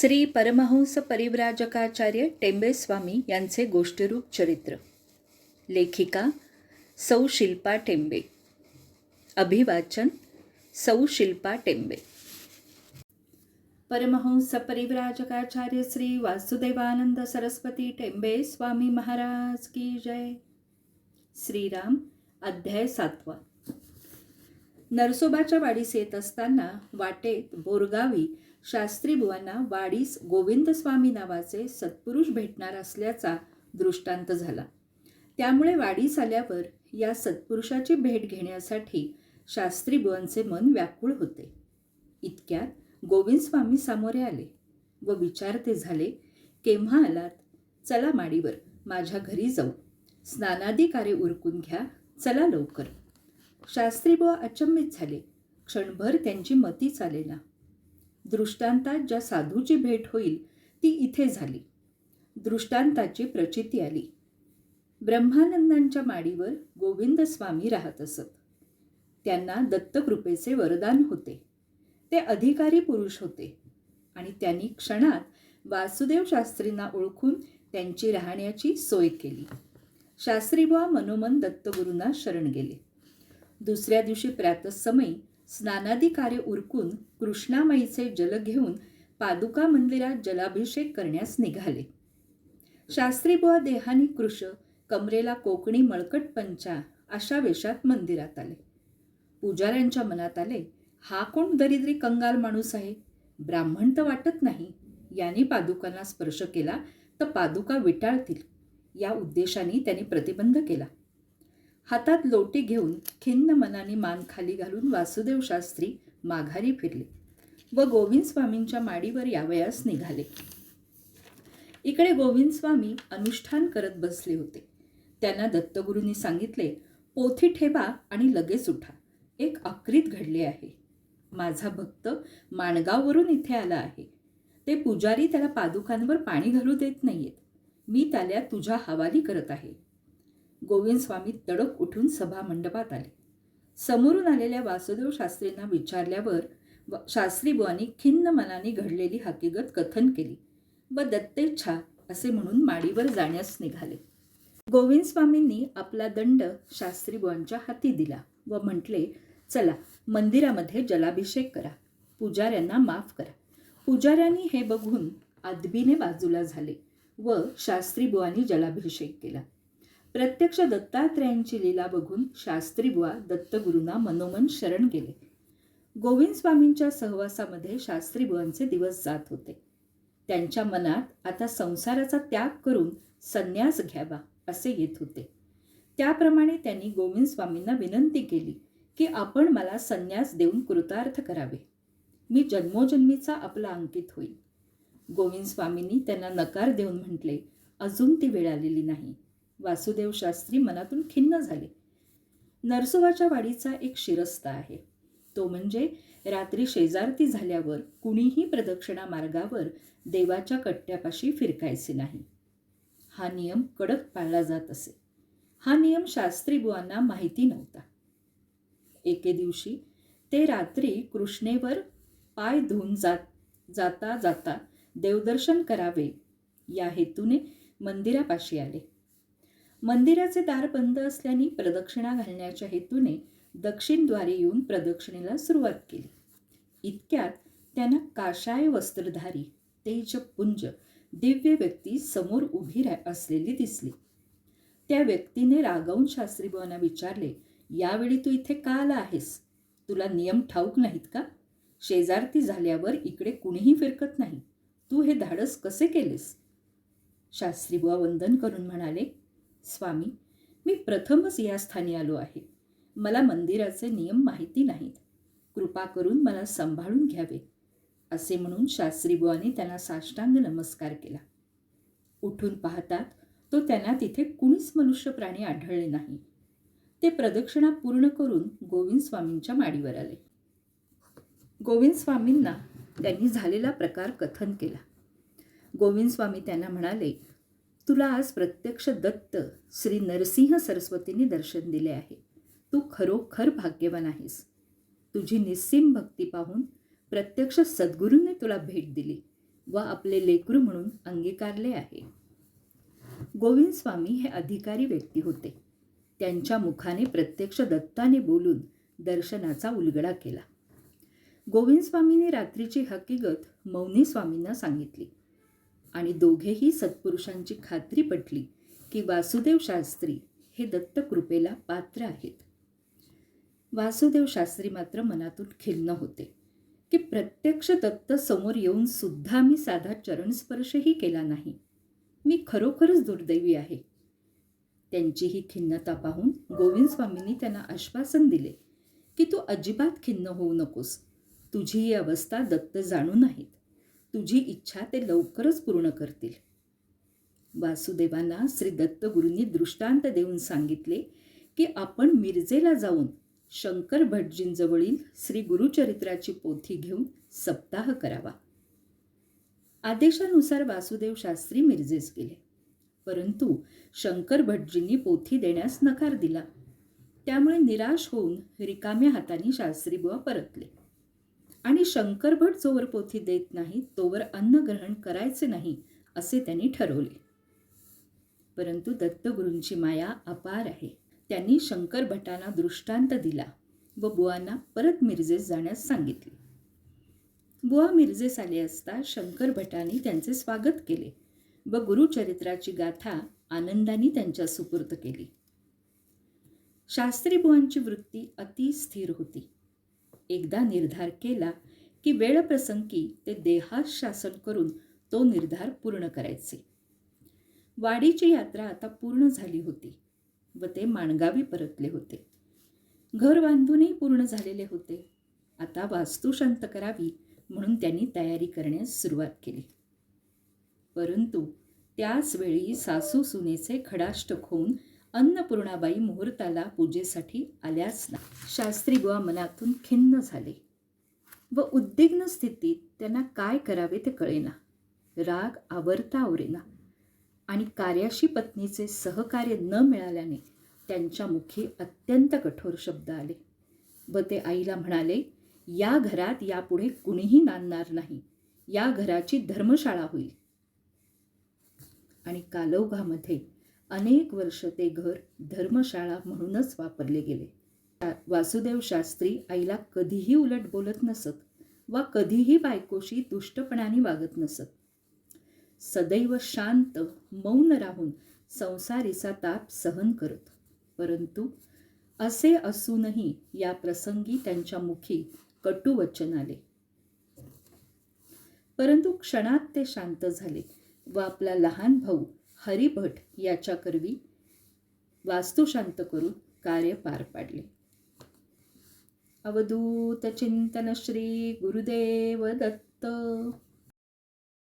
श्री परमहंस परिव्राजकाचार्य टेंबे स्वामी यांचे गोष्टीरूप चरित्र. लेखिका सौ शिल्पा टेंबे. अभिवाचन सौ शिल्पा टेंबे. परमहंस परिव्राजकाचार्य श्री वासुदेवानंद सरस्वती टेंबे स्वामी महाराज की जय. श्रीराम अध्याय सातवा. नरसोबाच्या वाडीस येत असताना वाटेत बोरगावी शास्त्री बुवांना वाडीस गोविंदस्वामी नावाचे सत्पुरुष भेटणार असल्याचा दृष्टांत झाला. त्यामुळे वाडीस आल्यावर या सत्पुरुषाची भेट घेण्यासाठी शास्त्री बुवांचे मन व्याकुळ होते. इतक्यात गोविंदस्वामी सामोरे आले व विचारते झाले केव्हा आलात? चला माडीवर माझ्या घरी जाऊ. स्नानादी कार्य उरकून घ्या चला लवकर. शास्त्री बुवा अचंबित झाले. क्षणभर त्यांची मती चालेना. दृष्टांतात ज्या साधूची भेट होईल ती इथे झाली. दृष्टांताची प्रचिती आली. ब्रह्मानंदांच्या माडीवर गोविंद स्वामी राहत असत. त्यांना दत्तकृपेचे वरदान होते. ते अधिकारी पुरुष होते आणि त्यांनी क्षणात वासुदेव शास्त्रींना ओळखून त्यांची राहण्याची सोय केली. शास्त्रीबुवा मनोमन दत्तगुरूंना शरण गेले. दुसऱ्या दिवशी प्रातसमयी स्नानादी कार्य उरकून कृष्णामाईचे जल घेऊन पादुका मंदिरात जलाभिषेक करण्यास निघाले. शास्त्रीबुवा देहानी कृश कमरेला कोकणी मळकट पंचा अशा वेशात मंदिरात आले. पुजाऱ्यांच्या मनात आले हा कोण दरिद्री कंगाल माणूस आहे? ब्राह्मण तर वाटत नाही. यांनी पादुकांना स्पर्श केला तर पादुका विटाळतील. या उद्देशाने त्यांनी प्रतिबंध केला. हातात लोटी घेऊन खिन्न मनाने मान खाली घालून वासुदेव शास्त्री माघारी फिरले व गोविंद स्वामींच्या माडीवर यावयास निघाले. इकडे गोविंद स्वामी अनुष्ठान करत बसले होते. त्यांना दत्तगुरूंनी सांगितले पोथी ठेवा आणि लगेच उठा. एक आक्रीत घडले आहे. माझा भक्त माणगाववरून इथे आला आहे. ते पुजारी त्याला पादुकांवर पाणी घालू देत नाहीयेत. मी त्याला तुझ्या हवाली करत आहे. गोविंद स्वामी तडक उठून सभा मंडपात आले. समोरून आलेल्या वासुदेव शास्त्रींना विचारल्यावर व शास्त्री बुवांनी खिन्न मनाने घडलेली हकीकत कथन केली. व दत्तेच्छा असे म्हणून माडीवर जाण्यास निघाले. गोविंद स्वामींनी आपला दंड शास्त्री बुवांच्या हाती दिला व म्हटले चला मंदिरामध्ये जलाभिषेक करा. पुजाऱ्यांना माफ करा. पुजाऱ्यांनी हे बघून आदबीने बाजूला झाले व शास्त्री बुवांनी जलाभिषेक केला. प्रत्यक्ष दत्तात्रेयांची लीला बघून शास्त्रीबुवा दत्तगुरूंना मनोमन शरण गेले. गोविंद स्वामींच्या सहवासामध्ये शास्त्रीबुवांचे दिवस जात होते. त्यांच्या मनात आता संसाराचा त्याग करून संन्यास घ्यावा असे येत होते. त्याप्रमाणे त्यांनी गोविंद स्वामींना विनंती केली की आपण मला संन्यास देऊन कृतार्थ करावे. मी जन्मोजन्मीचा आपला अंकित होईल गोविंद स्वामींनी त्यांना नकार देऊन म्हटले अजून ती वेळ आलेली नाही. वासुदेव शास्त्री मनातून खिन्न झाले. नरसोबाच्या वाडीचा एक शिरस्ता आहे. तो म्हणजे रात्री शेजारती झाल्यावर कुणीही प्रदक्षिणा मार्गावर देवाच्या कट्ट्यापाशी फिरकायचे नाही. हा नियम कडक पाळला जात असे. हा नियम शास्त्री बुवांना माहिती नव्हता. एके दिवशी ते रात्री कृष्णेवर पाय धुवून जात जाता जाता देवदर्शन करावे या हेतूने मंदिरापाशी आले. मंदिराचे दार बंद असल्याने प्रदक्षिणा घालण्याच्या हेतूने दक्षिणद्वारे येऊन प्रदक्षिणेला सुरुवात केली. इतक्यात त्यांना काशाय वस्त्रधारी तेजपुंज दिव्य व्यक्ती समोर उभी रा असलेली दिसली. त्या व्यक्तीने रागावून शास्त्रीबुवांना विचारले यावेळी तू इथे का आला आहेस? तुला नियम ठाऊक नाहीत का? शेजारती झाल्यावर इकडे कुणीही फिरकत नाही. तू हे धाडस कसे केलेस? शास्त्रीबुवा वंदन करून म्हणाले स्वामी मी प्रथमच या स्थानी आलो आहे. मला मंदिराचे नियम माहिती नाहीत. कृपा करून मला सांभाळून घ्यावे असे म्हणून शास्त्रीबुवाने त्यांना साष्टांग नमस्कार केला. उठून पाहतात तो त्यांना तिथे कुणीच मनुष्य प्राणी आढळले नाही. ते प्रदक्षिणा पूर्ण करून गोविंद स्वामींच्या माडीवर आले. गोविंद स्वामींना त्यांनी झालेला प्रकार कथन केला. गोविंद स्वामी त्यांना म्हणाले तुला आज प्रत्यक्ष दत्त श्री नरसिंह सरस्वतींनी दर्शन दिले आहे. तू खरोखर भाग्यवान आहेस. तुझी निस्सीम भक्ती पाहून प्रत्यक्ष सद्गुरूंनी तुला भेट दिली व आपले लेकरू म्हणून अंगीकारले आहे. गोविंद स्वामी हे अधिकारी व्यक्ती होते. त्यांच्या मुखाने प्रत्यक्ष दत्ताने बोलून दर्शनाचा उलगडा केला. गोविंद स्वामीने रात्रीची हकीकत मौनी स्वामींना सांगितली. आणि दोघेही सत्पुरुषांची खात्री पटली की वासुदेव शास्त्री हे दत्तकृपेला पात्र आहेत. वासुदेव शास्त्री मात्र मनातून खिन्न होते की प्रत्यक्ष दत्त समोर येऊन सुद्धा मी साधा चरणस्पर्शही केला नाही. मी खरोखरच दुर्दैवी आहे. त्यांची ही खिन्नता पाहून गोविंद स्वामींनी त्यांना आश्वासन दिले की तू अजिबात खिन्न होऊ नकोस. तुझी ही अवस्था दत्त जाणू नाहीत तुझी इच्छा ते लवकरच पूर्ण करतील. वासुदेवांना श्री दत्तगुरूंनी दृष्टांत देऊन सांगितले की आपण मिरजेला जाऊन शंकर भटजींजवळील श्री गुरुचरित्राची पोथी घेऊन सप्ताह करावा. आदेशानुसार वासुदेव शास्त्री मिरजेस गेले. परंतु शंकर भटजींनी पोथी देण्यास नकार दिला. त्यामुळे निराश होऊन रिकाम्या हाताने शास्त्रीबुवा परतले. आणि शंकरभट जोवर पोथी देत नाही तोवर अन्न ग्रहण करायचे नाही असे त्यांनी ठरवले. परंतु दत्तगुरूंची माया अपार आहे. त्यांनी शंकरभटांना दृष्टांत दिला व बुवांना परत मिरजेस जाण्यास सांगितले. बुवा मिरजेस आले असता शंकर भटांनी त्यांचे स्वागत केले व गुरुचरित्राची गाथा आनंदाने त्यांच्या सुपूर्त केली. शास्त्री बुवांची वृत्ती अति स्थिर होती. एकदा निर्धार केला की वेळप्रसंगी ते देहात शासन करून तो निर्धार पूर्ण करायचे. वाडीची यात्रा आता पूर्ण झाली होती व ते माणगावी परतले होते. घर बांधूनही पूर्ण झालेले होते. आता वास्तू शांत करावी म्हणून त्यांनी तयारी करण्यास सुरुवात केली. परंतु त्याच वेळी सासू सुनेचे खडाष्टक होऊन अन्नपूर्णाबाई मुहूर्ताला पूजेसाठी आल्याच ना. शास्त्री बुवा मनातून खिन्न झाले. व उद्विग्न स्थितीत त्यांना काय करावे ते कळेना. राग आवरता आवरेना. आणि कार्याशी पत्नीचे सहकार्य न मिळाल्याने त्यांच्या मुखी अत्यंत कठोर शब्द आले. व ते आईला म्हणाले या घरात यापुढे कुणीही नांदणार नाही. या घराची धर्मशाळा होईल. आणि कालौघामध्ये अनेक वर्ष ते घर धर्मशाळा म्हणूनच वापरले गेले. वासुदेव शास्त्री आईला कधीही उलट बोलत नसत वा कधीही बायकोशी दुष्टपणाने वागत नसत. सदैव शांत मौन राहून संसारीचा ताप सहन करत. परंतु असे असूनही या प्रसंगी त्यांच्या मुखी कटुवचन आले. परंतु क्षणात ते शांत झाले व आपला लहान भाऊ हरिभट याच्याकरवी वास्तुशांत करून कार्य पार पाडले. अवधूत चिंतन श्री गुरुदेव दत्त.